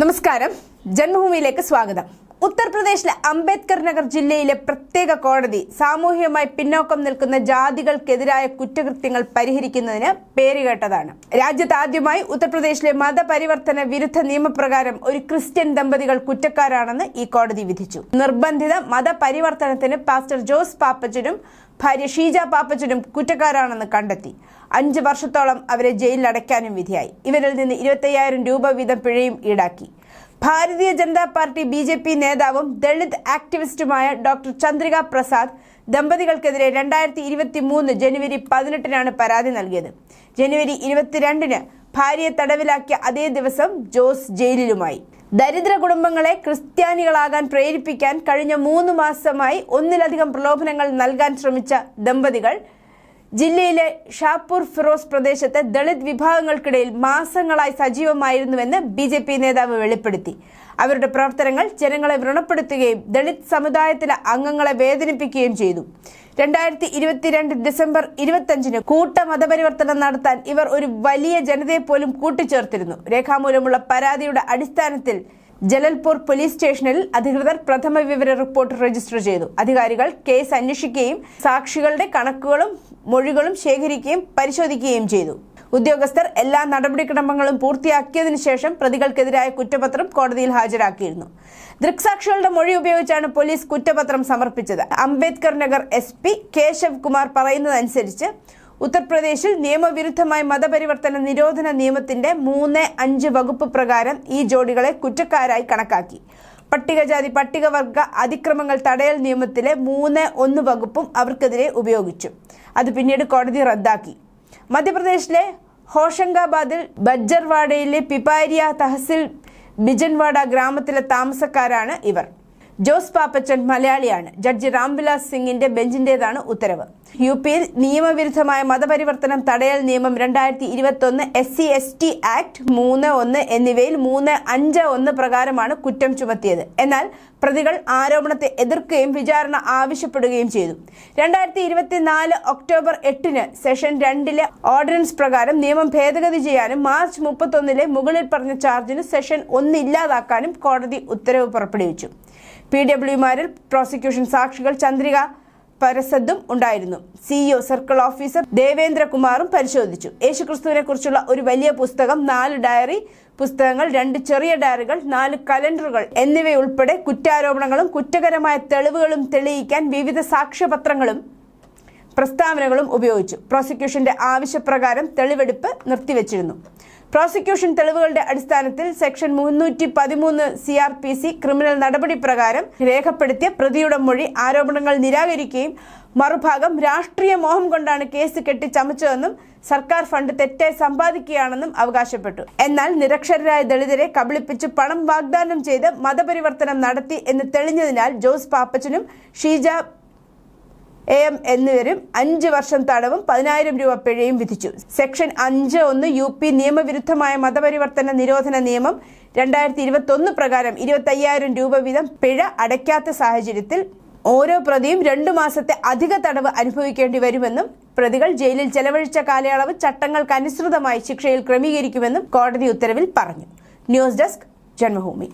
നമസ്കാരം. ജന്മഭൂമിയിലേക്ക് സ്വാഗതം. ഉത്തർപ്രദേശിലെ അംബേദ്കർ നഗർ ജില്ലയിലെ പ്രത്യേക കോടതി സാമൂഹികമായി പിന്നോക്കം നിൽക്കുന്ന ജാതികൾക്കെതിരായ കുറ്റകൃത്യങ്ങൾ പരിഹരിക്കുന്നതിന് പേരുകേട്ടതാണ് രാജ്യത്ത് ആദ്യമായി ഉത്തർപ്രദേശിലെ മതപരിവർത്തന വിരുദ്ധ നിയമപ്രകാരം ഒരു ക്രിസ്ത്യൻ ദമ്പതികൾ കുറ്റക്കാരാണെന്ന് ഈ കോടതി വിധിച്ചു. നിർബന്ധിത മതപരിവർത്തനത്തിന് പാസ്റ്റർ ജോസ് പാപ്പച്ചനും ഭാര്യ ഷീജ പാപ്പച്ചനും കുറ്റക്കാരാണെന്ന് കണ്ടെത്തി. അഞ്ച് വർഷത്തോളം അവരെ ജയിലിൽ അടയ്ക്കാനും വിധിയായി. ഇവരിൽ നിന്ന് ഇരുപത്തയ്യായിരം രൂപ വീതം പിഴയും ഈടാക്കി. Bharatiya Janata party B J P നേതാവും ദളിത് ആക്ടിവിസ്റ്റുമായ ഡോക്ടർ ചന്ദ്രിക പ്രസാദ് ദമ്പതികൾക്കെതിരെ രണ്ടായിരത്തി ഇരുപത്തി മൂന്ന് ജനുവരി പതിനെട്ടിനാണ് പരാതി നൽകിയത്. ജനുവരി ഇരുപത്തിരണ്ടിന് ഭാര്യയെ തടവിലാക്കിയ അതേ ദിവസം ജോസ് ജയിലിലുമായി. ദരിദ്ര കുടുംബങ്ങളെ ക്രിസ്ത്യാനികളാകാൻ പ്രേരിപ്പിക്കാൻ കഴിഞ്ഞ മൂന്ന് മാസമായി ഒന്നിലധികം പ്രലോഭനങ്ങൾ നൽകാൻ ശ്രമിച്ച ദമ്പതികൾ ജില്ലയിലെ ഷാപ്പൂർ ഫിറോസ് പ്രദേശത്തെ ദളിത് വിഭാഗങ്ങൾക്കിടയിൽ മാസങ്ങളായി സജീവമായിരുന്നുവെന്ന് ബി ജെ പി നേതാവ് വെളിപ്പെടുത്തി. അവരുടെ പ്രവർത്തനങ്ങൾ ജനങ്ങളെ വ്രണപ്പെടുത്തുകയും ദളിത് സമുദായത്തിലെ അംഗങ്ങളെ വേദനിപ്പിക്കുകയും ചെയ്തു. രണ്ടായിരത്തി ഇരുപത്തിരണ്ട് ഡിസംബർ ഇരുപത്തഞ്ചിന് കൂട്ട മതപരിവർത്തനം നടത്താൻ ഇവർ ഒരു വലിയ ജനതയെ പോലും കൂട്ടിച്ചേർത്തിരുന്നു. രേഖാമൂലമുള്ള പരാതിയുടെ അടിസ്ഥാനത്തിൽ ജലൽപൂർ പോലീസ് സ്റ്റേഷനിൽ അധികൃതർ പ്രഥമ വിവര റിപ്പോർട്ട് രജിസ്റ്റർ ചെയ്തു. അധികാരികൾ കേസ് അന്വേഷിക്കുകയും സാക്ഷികളുടെ കണക്കുകളും മൊഴികളും ശേഖരിക്കുകയും പരിശോധിക്കുകയും ചെയ്തു. ഉദ്യോഗസ്ഥർ എല്ലാ നടപടിക്രമങ്ങളും പൂർത്തിയാക്കിയതിനു ശേഷം പ്രതികൾക്കെതിരായ കുറ്റപത്രം കോടതിയിൽ ഹാജരാക്കിയിരുന്നു. ദൃക്സാക്ഷികളുടെ മൊഴി ഉപയോഗിച്ചാണ് പോലീസ് കുറ്റപത്രം സമർപ്പിച്ചത്. അംബേദ്കർ നഗർ എസ് പി കേശവ് കുമാർ പറയുന്നതനുസരിച്ച് ഉത്തർപ്രദേശിൽ നിയമവിരുദ്ധമായ മതപരിവർത്തന നിരോധന നിയമത്തിന്റെ മൂന്ന് അഞ്ച് വകുപ്പ് പ്രകാരം ഈ ജോഡികളെ കുറ്റക്കാരായി കണക്കാക്കി. പട്ടികജാതി പട്ടികവർഗ അതിക്രമങ്ങൾ തടയൽ നിയമത്തിലെ മൂന്ന് ഒന്ന് വകുപ്പും അവർക്കെതിരെ ഉപയോഗിച്ചു. അത് പിന്നീട് കോടതി റദ്ദാക്കി. മധ്യപ്രദേശിലെ ഹോഷങ്കാബാദിൽ ബജ്ജർവാഡയിലെ പിപാരിയ തഹസിൽ ബിജൻവാഡ ഗ്രാമത്തിലെ താമസക്കാരാണ് ഇവർ. ജോസ് പാപ്പച്ചൻ മലയാളിയാണ്. ജഡ്ജി രാംവിലാസ് സിംഗിന്റെ ബെഞ്ചിന്റേതാണ് ഉത്തരവ്. യു പിയിൽ നിയമവിരുദ്ധമായ മതപരിവർത്തനം തടയൽ നിയമം രണ്ടായിരത്തി ഇരുപത്തൊന്ന് S C S T act മൂന്ന് ഒന്ന് എന്നിവയിൽ മൂന്ന് അഞ്ച് ഒന്ന് പ്രകാരമാണ് കുറ്റം ചുമത്തിയത്. എന്നാൽ പ്രതികൾ ആരോപണത്തെ എതിർക്കുകയും വിചാരണ ആവശ്യപ്പെടുകയും ചെയ്തു. രണ്ടായിരത്തി ഇരുപത്തിനാല് ഒക്ടോബർ എട്ടിന് സെഷൻ രണ്ടിലെ ഓർഡിനൻസ് പ്രകാരം നിയമം ഭേദഗതി ചെയ്യാനും മാർച്ച് മുപ്പത്തൊന്നിലെ മുകളിൽ പറഞ്ഞ ചാർജിന് സെഷൻ ഒന്ന് ഇല്ലാതാക്കാനും കോടതി ഉത്തരവ് പുറപ്പെടുവിച്ചു. പി ഡബ്ല്യുമാരിൽ പ്രോസിക്യൂഷൻ സാക്ഷികൾ ചന്ദ്രിക പരസദ്ദും ഉണ്ടായിരുന്നു. സിഇഒ സർക്കിൾ ഓഫീസർ ദേവേന്ദ്രകുമാറും പരിശോധിച്ചു. യേശുക്രിസ്തുവിനെ കുറിച്ചുള്ള ഒരു വലിയ പുസ്തകം നാല് ഡയറി പുസ്തകങ്ങൾ രണ്ട് ചെറിയ ഡയറികൾ നാല് കലണ്ടറുകൾ എന്നിവയുൾപ്പെടെ കുറ്റാരോപണങ്ങളും കുറ്റകരമായ തെളിവുകളും തെളിയിക്കാൻ വിവിധ സാക്ഷ്യപത്രങ്ങളും പ്രസ്താവനകളും ഉപയോഗിച്ചു. പ്രോസിക്യൂഷന്റെ ആവശ്യപ്രകാരം തെളിവെടുപ്പ് നിർത്തിവച്ചിരുന്നു. പ്രോസിക്യൂഷൻ തെളിവുകളുടെ അടിസ്ഥാനത്തിൽ സെക്ഷൻ മുന്നൂറ്റി പതിമൂന്ന് C R P C criminal നടപടി പ്രകാരം രേഖപ്പെടുത്തിയ പ്രതിയുടെ മൊഴി ആരോപണങ്ങൾ നിരാകരിക്കുകയും മറുഭാഗം രാഷ്ട്രീയ മോഹം കൊണ്ടാണ് കേസ് കെട്ടിച്ചമച്ചതെന്നും സർക്കാർ ഫണ്ട് തെറ്റായി സമ്പാദിക്കുകയാണെന്നും അവകാശപ്പെട്ടു. എന്നാൽ നിരക്ഷരരായ ദളിതരെ കബളിപ്പിച്ച് പണം വാഗ്ദാനം ചെയ്ത് മതപരിവർത്തനം നടത്തി എന്ന് തെളിഞ്ഞതിനാൽ ജോസ് പാപ്പച്ചനും ഷീജ എ എം എന്നിവരും അഞ്ച് വർഷം തടവും പതിനായിരം രൂപ പിഴയും വിധിച്ചു. സെക്ഷൻ അഞ്ച് ഒന്ന് യു പി നിയമവിരുദ്ധമായ മതപരിവർത്തന നിരോധന നിയമം രണ്ടായിരത്തി ഇരുപത്തി ഒന്ന് പ്രകാരം ഇരുപത്തയ്യായിരം രൂപ വീതം പിഴ അടയ്ക്കാത്ത സാഹചര്യത്തിൽ ഓരോ പ്രതിയും രണ്ടു മാസത്തെ അധിക തടവ് അനുഭവിക്കേണ്ടി വരുമെന്നും പ്രതികൾ ജയിലിൽ ചെലവഴിച്ച കാലയളവ് ചട്ടങ്ങൾക്ക് അനുസൃതമായി ശിക്ഷയിൽ ക്രമീകരിക്കുമെന്നും കോടതി ഉത്തരവിൽ പറഞ്ഞു. News desk Janmabhumi.